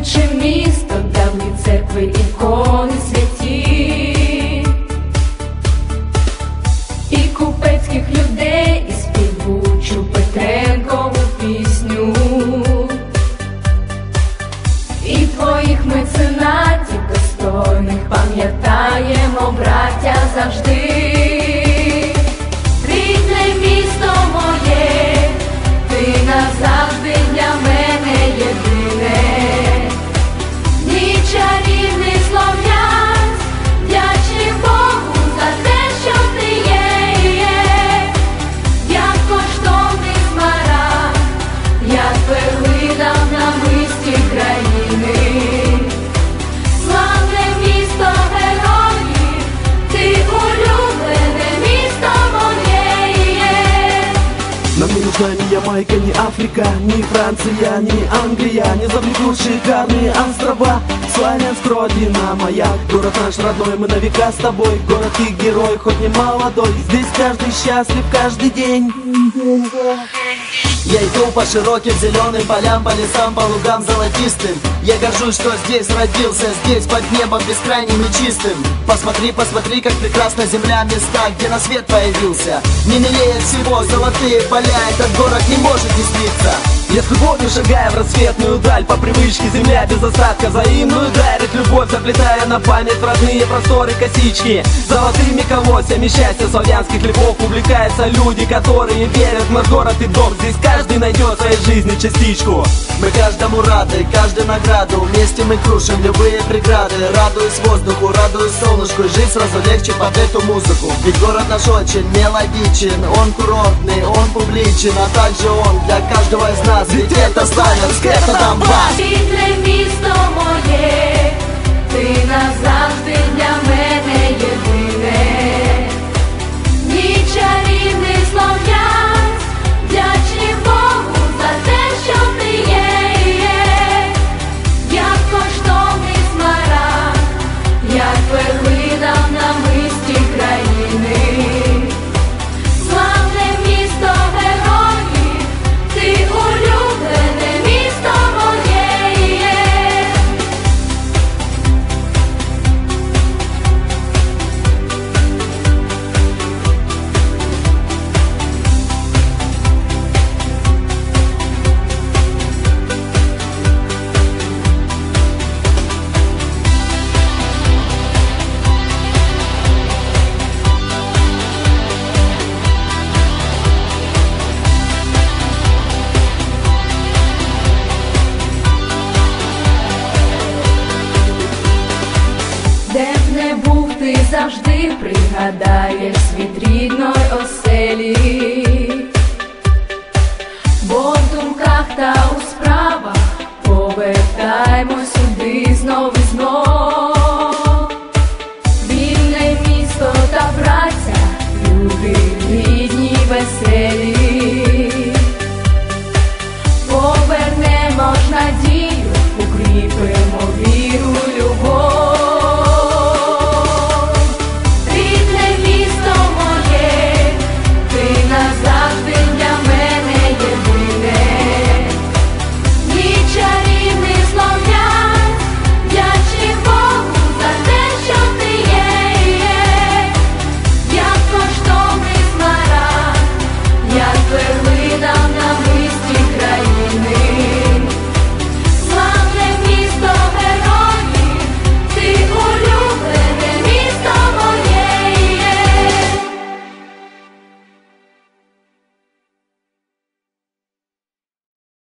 Отче місто, давні церкви, ікони святі, і купецьких людей, і співучу Петренкову пісню, і твоїх меценатів достойних пам'ятаємо, браття завжди. Ямайка, ни Африка, ни Франция, ни Англия Не завлекут шикарные острова. Славянск, родина моя Город наш родной, мы на века с тобой. Город и герой, хоть не молодой Здесь каждый счастлив, каждый день. Я иду по широким зеленым полям, по лесам, по лугам золотистым. Я горжусь, что здесь родился, здесь под небом бескрайним и чистым Посмотри, посмотри, как прекрасна земля, места, где на свет появился. Не милее всего золотые поля, этот город не может не сниться Я с шагая в рассветную даль По привычке земля без остатка взаимную дарит Любовь, заплетая на память родные просторы косички. Золотыми колосьями счастья славянских хлебов Увлекаются люди, которые верят в наш город и дом. Здесь каждый найдет в своей жизни частичку. Мы каждому рады, каждой награду Вместе мы крушим любые преграды. Радуюсь воздуху, радуюсь солнышку И жить сразу легче под эту музыку. Ведь город наш очень мелодичен Он курортный, он публичен А также он для каждого из нас Ведь это Славянск, это Донбасс Рідне місто моє, ти завжди пригадаєш світ рідної оселі, бо в думках та у справах повертаймо сюди знов і знов.